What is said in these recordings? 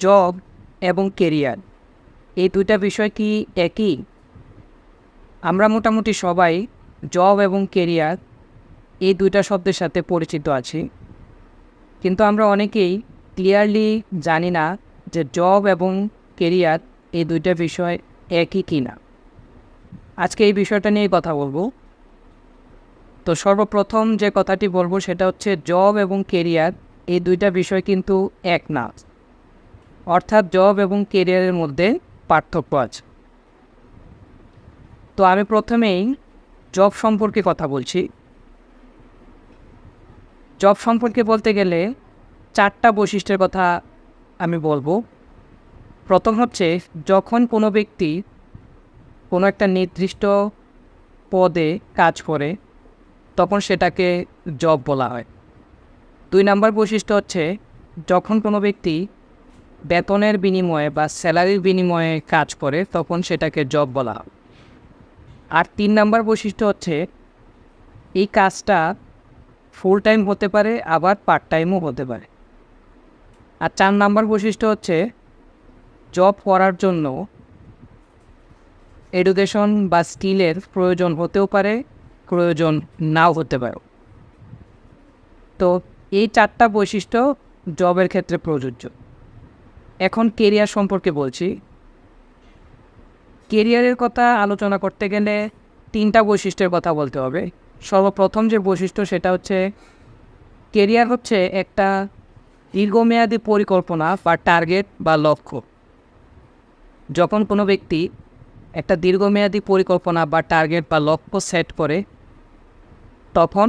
Job এবং career. এই দুইটা বিষয় কি একই? আমরা মোটামুটি সবাই জব এবং কেরিয়ার এই দুইটা শব্দের সাথে পরিচিত আছি। কিন্তু আমরা অনেকেই ক্লিয়ারলি জানি না যে জব এবং কেরিয়ার এই দুইটা বিষয় একই কি না আজকে এই বিষয়টা নিয়ে কথা বলব। তো সর্বপ্রথম যে কথাটি বলব সেটা হচ্ছে জব এবং কেরিয়ার এই দুইটা বিষয় কিন্তু এক না। অর্থাৎ জব এবং কেরিয়ারের মধ্যে পার্থক্য আছে। তো আমি প্রথমেই জব সম্পর্কে কথা বলছি। জব সম্পর্কে বলতে গেলে চারটা বৈশিষ্ট্যের কথা আমি বলব। প্রথম হচ্ছে, যখন কোনো ব্যক্তি কোনো একটা নির্দিষ্ট পদে কাজ করে, তখন সেটাকে জব বলা হয়। দুই নাম্বার বৈশিষ্ট্য হচ্ছে, যখন কোনো ব্যক্তি বেতনের বিনিময়ে বা স্যালারির বিনিময়ে কাজ করে, তখন সেটাকে জব বলা হয়। আর তিন নাম্বার বৈশিষ্ট্য হচ্ছে, এই কাজটা ফুল টাইম হতে পারে, আবার পার্ট টাইমও হতে পারে। আর চার নাম্বার বৈশিষ্ট্য হচ্ছে জব করার জন্য এডুকেশন বা স্কিলের প্রয়োজন হতেও পারে, প্রয়োজন নাও হতে পারে। তো এই চারটা বৈশিষ্ট্য জবের ক্ষেত্রে প্রযোজ্য। এখন কেরিয়ার সম্পর্কে বলছি। কেরিয়ারের কথা আলোচনা করতে গেলে তিনটা বৈশিষ্ট্যের কথা বলতে হবে। সর্বপ্রথম যে বৈশিষ্ট্য সেটা হচ্ছে কেরিয়ার হচ্ছে একটা দীর্ঘমেয়াদী পরিকল্পনা বা টার্গেট বা লক্ষ্য। যখন কোনো ব্যক্তি একটা দীর্ঘমেয়াদী পরিকল্পনা বা টার্গেট বা লক্ষ্য সেট করে, তখন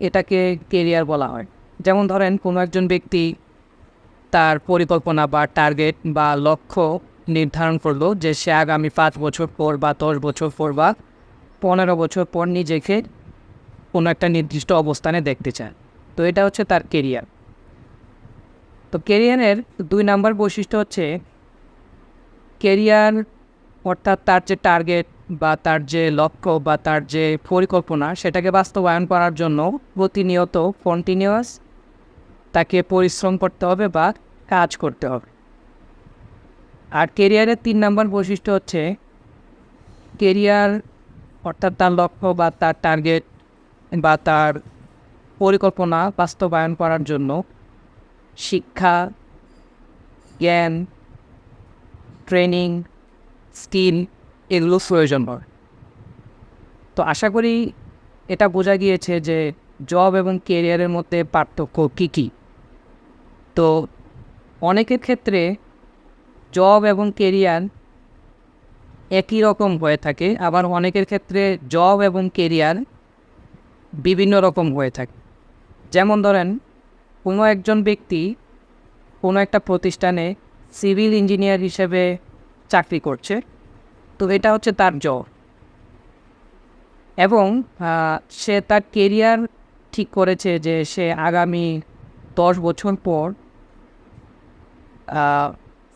এটাকে কেরিয়ার বলা হয়। যেমন ধরেন কোনো একজন ব্যক্তি তার পরিকল্পনা বা টার্গেট বা লক্ষ্য নির্ধারণ করল যে সে আগামী পাঁচ বছর পর বা দশ বছর পর বা পনেরো বছর পর নিজেকে কোনো একটা নির্দিষ্ট অবস্থানে দেখতে চায়। তো এটা হচ্ছে তার কেরিয়ার তো কেরিয়ারের দুই নাম্বার বৈশিষ্ট্য হচ্ছে কেরিয়ার অর্থাৎ তার যে টার্গেট বা তার যে লক্ষ্য বা তার যে পরিকল্পনা সেটাকে বাস্তবায়ন করার জন্য প্রতিনিয়ত কন্টিনিউয়াস তাকে পরিশ্রম করতে হবে বা কাজ করতে হবে। আর কেরিয়ারের তিন নম্বর বৈশিষ্ট্য হচ্ছে কেরিয়ার অর্থাৎ তার লক্ষ্য বা তার টার্গেট বা তার পরিকল্পনা বাস্তবায়ন করার জন্য শিক্ষা, জ্ঞান ট্রেনিং স্কিল এগুলো প্রয়োজন হয়। তো আশা করি এটা বোঝা গিয়েছে যে জব এবং কেরিয়ারের মধ্যে পার্থক্য কী কী? তো অনেকের ক্ষেত্রে জব এবং কেরিয়ার একই রকম হয়ে থাকে। আবার অনেকের ক্ষেত্রে জব এবং কেরিয়ার বিভিন্ন রকম হয়ে থাকে। যেমন ধরেন, কোনো একজন ব্যক্তি কোনো একটা প্রতিষ্ঠানে সিভিল ইঞ্জিনিয়ার হিসেবে চাকরি করছে, তো এটা হচ্ছে তার জব এবং সে তার কেরিয়ার ঠিক করেছে যে সে আগামী দশ বছর পর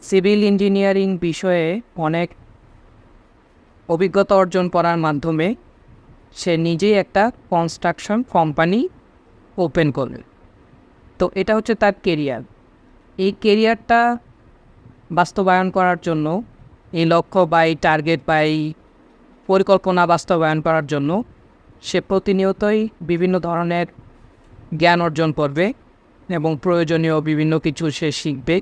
সিভিল ইঞ্জিনিয়ারিং বিষয়ে অনেক অভিজ্ঞতা অর্জন করার মাধ্যমে সে নিজেই একটা কনস্ট্রাকশন কোম্পানি ওপেন করবে তো এটা হচ্ছে তার কেরিয়ার। এই কেরিয়ারটা বাস্তবায়ন করার জন্য, এই লক্ষ্য বা এই টার্গেট বা এই পরিকল্পনা বাস্তবায়ন করার জন্য সে প্রতিনিয়তই বিভিন্ন ধরনের জ্ঞান অর্জন করবে এবং প্রয়োজনীয় বিভিন্ন কিছু সে শিখবে।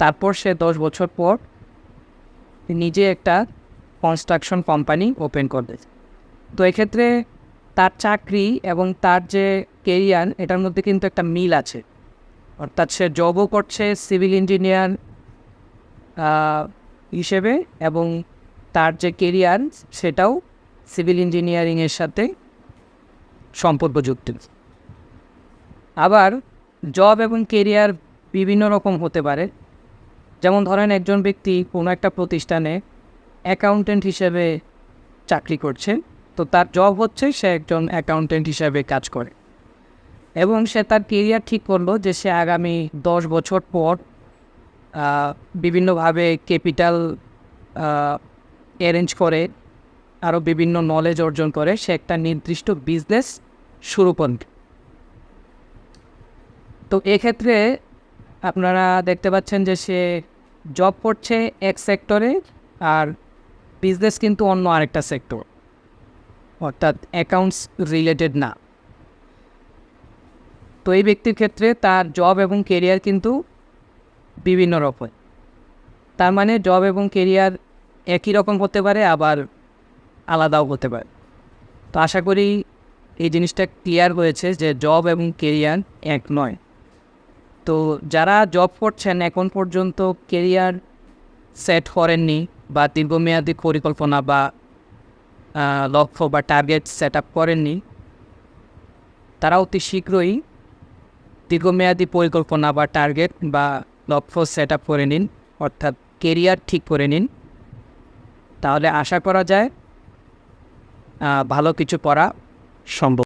তারপর সে দশ বছর পর নিজে একটা কনস্ট্রাকশন কোম্পানি ওপেন করবে তো এক্ষেত্রে তার চাকরি এবং তার যে কেরিয়ার এটার মধ্যে কিন্তু একটা মিল আছে। অর্থাৎ সে জবও করছে সিভিল ইঞ্জিনিয়ার হিসেবে এবং তার যে কেরিয়ার সেটাও সিভিল ইঞ্জিনিয়ারিংয়ের সাথে সম্পর্কযুক্ত। আবার জব এবং কেরিয়ার বিভিন্ন রকম হতে পারে। যেমন ধরেন একজন ব্যক্তি কোনো একটা প্রতিষ্ঠানে অ্যাকাউন্টেন্ট হিসেবে চাকরি করছে, তো তার জব হচ্ছে সে একজন অ্যাকাউন্টেন্ট হিসেবে কাজ করে। এবং সে তার কেরিয়ার ঠিক করল যে সে আগামী দশ বছর পর বিভিন্নভাবে ক্যাপিটাল অ্যারেঞ্জ করে, আরও বিভিন্ন নলেজ অর্জন করে, সে একটা নির্দিষ্ট বিজনেস শুরু করবে তো এক্ষেত্রে আপনারা দেখতে পাচ্ছেন যে সে জব করছে এক সেক্টরে আর বিজনেস কিন্তু অন্য আরেকটা সেক্টর অর্থাৎ অ্যাকাউন্টস রিলেটেড না। তো এই ব্যক্তির ক্ষেত্রে তার জব এবং কেরিয়ার কিন্তু বিভিন্ন রকম। তার মানে জব এবং কেরিয়ার একই রকম হতে পারে, আবার আলাদাও হতে পারে। তো আশা করি এই জিনিসটা ক্লিয়ার হয়েছে যে জব এবং কেরিয়ার এক নয়। তো যারা জব করছেন এখন পর্যন্ত কেরিয়ার সেট করেননি বা দীর্ঘমেয়াদী পরিকল্পনা বা লক্ষ্য বা টার্গেট সেট আপ করেননি তারা অতি শীঘ্রই দীর্ঘমেয়াদী পরিকল্পনা বা টার্গেট বা লক্ষ্য সেট আপ করে নিন, অর্থাৎ কেরিয়ার ঠিক করে নিন। তাহলে আশা করা যায় ভালো কিছু করা সম্ভব।